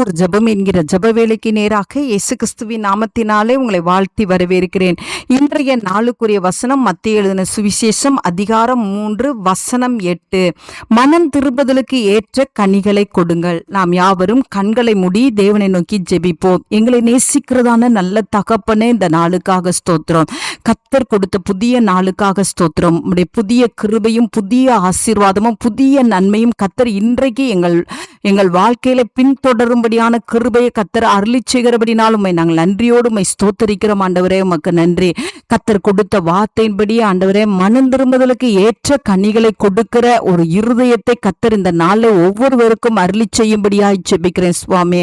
ஒரு ஜெபம் என்கிற ஜப வேலைக்கு நேராக இயேசு கிறிஸ்துவின் நாமத்தினாலே உங்களை வாழ்த்தி வரவேற்கிறேன். இன்றைய நாளுக்குரிய வசனம் மத்திய எழுதின சுவிசேஷம் அதிகாரம் மூன்று வசனம் எட்டு. மனம் திரும்புதலுக்கு ஏற்ற கனிகளை கொடுங்கள். நாம் யாவரும் கண்களை முடி தேவனை நோக்கி ஜெபிப்போம். எங்களை நேசிக்கிறதான நல்ல தகப்பனே இந்த நாளுக்காக ஸ்தோத்திரம். கத்தர் கொடுத்த புதிய நாளுக்காக ஸ்தோத்திரம். உடைய புதிய கிருபையும் புதிய ஆசீர்வாதமும் புதிய நன்மையும் கத்தர் இன்றைக்கு எங்கள் எங்கள் வாழ்க்கையில பின்தொடரும்படியான கிருபையை கத்தர் அருளி செய்கிறபடினால் உண்மை நாங்கள் நன்றியோடு உண்மை ஸ்தோத்தரிக்கிறோம். ஆண்டவரே உமக்கு நன்றி. கத்தர் கொடுத்த வார்த்தையின்படி ஆண்டவரே மனம் திரும்புதலுக்கு ஏற்ற கனிகளை கொடுக்கிற ஒரு இருதயத்தை கத்தர் இந்த நாளில் ஒவ்வொருவருக்கும் அருளி செய்யும்படியாய் செபிக்கிறேன் சுவாமி.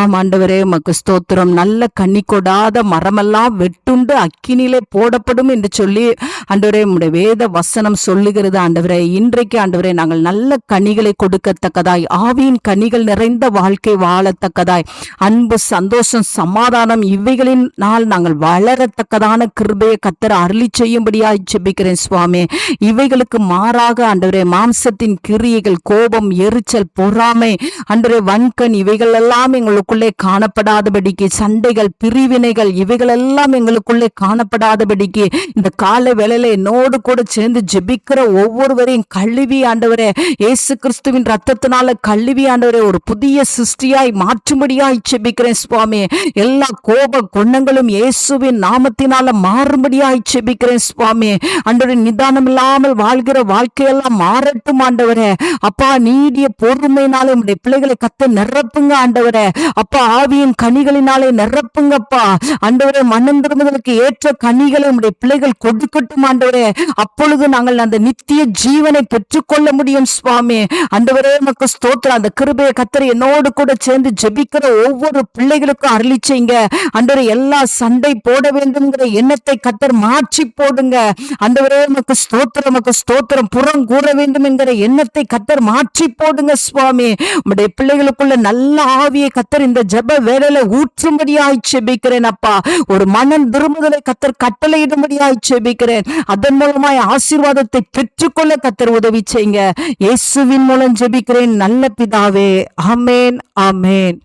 ஆம் ஆண்டவரே உமக்கு ஸ்தோத்திரம். நல்ல கனி கொடாத மரமெல்லாம் வெட்டுண்டு அக்கினிலே போடப்படும் என்று சொல்லி ஆண்டவரே உடைய வேத வசனம் சொல்லுகிறது. ஆண்டவரே இன்றைக்கு ஆண்டவரே நாங்கள் நல்ல கனிகளை கொடுக்கத்தக்கதாய். ஆவியின் கனிகள் நிறைந்த வாழ்க்கை வாழத்தக்கதாய். அன்பு சந்தோஷம் சமாதானம் இவைகளின் நாள் நாங்கள் வளரத்தக்கதான கிருபையை கத்தர் அருளி செய்யும்படியாய் ஜெபிக்கிறேன் சுவாமி. இவைகளுக்கு மாறாக ஆண்டவரே மாம்சத்தின் கிரியைகள் கோபம் எரிச்சல் பொறாமை ஆண்டவரே வன்கண் இவைகள் எல்லாம் எங்களுக்குள்ளே காணப்படாதபடிக்கு சண்டைகள் பிரிவினைகள் இவைகள் எல்லாம் எங்களுக்குள்ளே காணப்படாதபடிக்கு இந்த கால வேளையில என்னோடு கூட சேர்ந்து ஜெபிக்கிற ஒவ்வொருவரையும் கழுவி ஆண்டவரே இயேசு கிறிஸ்துவின் ரத்தத்தினால கழுவி ஆண்டவரே ஒரு புதிய சிருஷ்டியாய் மாற்றும்படியாய் செபிக்கிறேன் சுவாமி. எல்லா கோப குணங்களும் இயேசுவின் நாமத்தினால மாறும்படியாய் செபிக்கிறேன் சுவாமி. ஆண்டவரே நிதானம் இல்லாமல் வாழ்கிற வாழ்க்கையெல்லாம் மாறட்டும் ஆண்டவரே. அப்பா நீடிய பொறுமையினாலே உடைய பிள்ளைகளை கத்த நிரப்புங்க ஆண்டவரே. அப்பா ஆவியின் கனிகளினாலே நிரப்புங்கப்பா ஆண்டவரே மனம் திரும்புதலுக்கு ஏற்ற கனிகளை உடைய பிள்ளைகள் கொடுக்கட்டும் ஆண்டவரே. அப்பொழுது நாங்கள் அந்த நித்திய ஜீவனை பெற்றுக்கொள்ள முடியும் சுவாமி. ஆண்டவரே நமக்கு ஸ்தோத்திரம். அந்த கிருபையை கத்தர் என்னோடு கூட சேர்ந்து ஜெபிக்கிற ஒவ்வொரு பிள்ளைகளுக்கும் அருளி செய்யுங்க. ஆண்டவரே எல்லா சண்டை போட வேண்டும்ங்கிற எண்ணத்தை கத்தர் மாற்றி போடுங்க. ஆண்டவரே நமக்கு ஸ்தோத்திரம் நமக்கு ஸ்தோத்திரம். புறம் கூற வேண்டும் என்கிற எண்ணத்தை கத்தர் மாற்றி போடுங்க சுவாமி. உம்முடைய பிள்ளைகளுக்குள்ள நல்ல ஆவியை கத்தர் இந்த ஜெப வேலையில ஊற்றும்படியாய் ஜெபிக்கிறேன் அப்பா. ஒரு மனம் திரும்புதலை கத்தர் கட்டளையிடும்படியாய் ஜெபிக்கிறேன். அதன் மூலமாய் ஆசீர்வாதத்தை பெற்றுக்கொள்ள கத்தர் உதவி செய்யுங்க. இயேசுவின் மூலம் ஜெபிக்கிறேன். நல்ல பிதாவே அமேன் அமேன்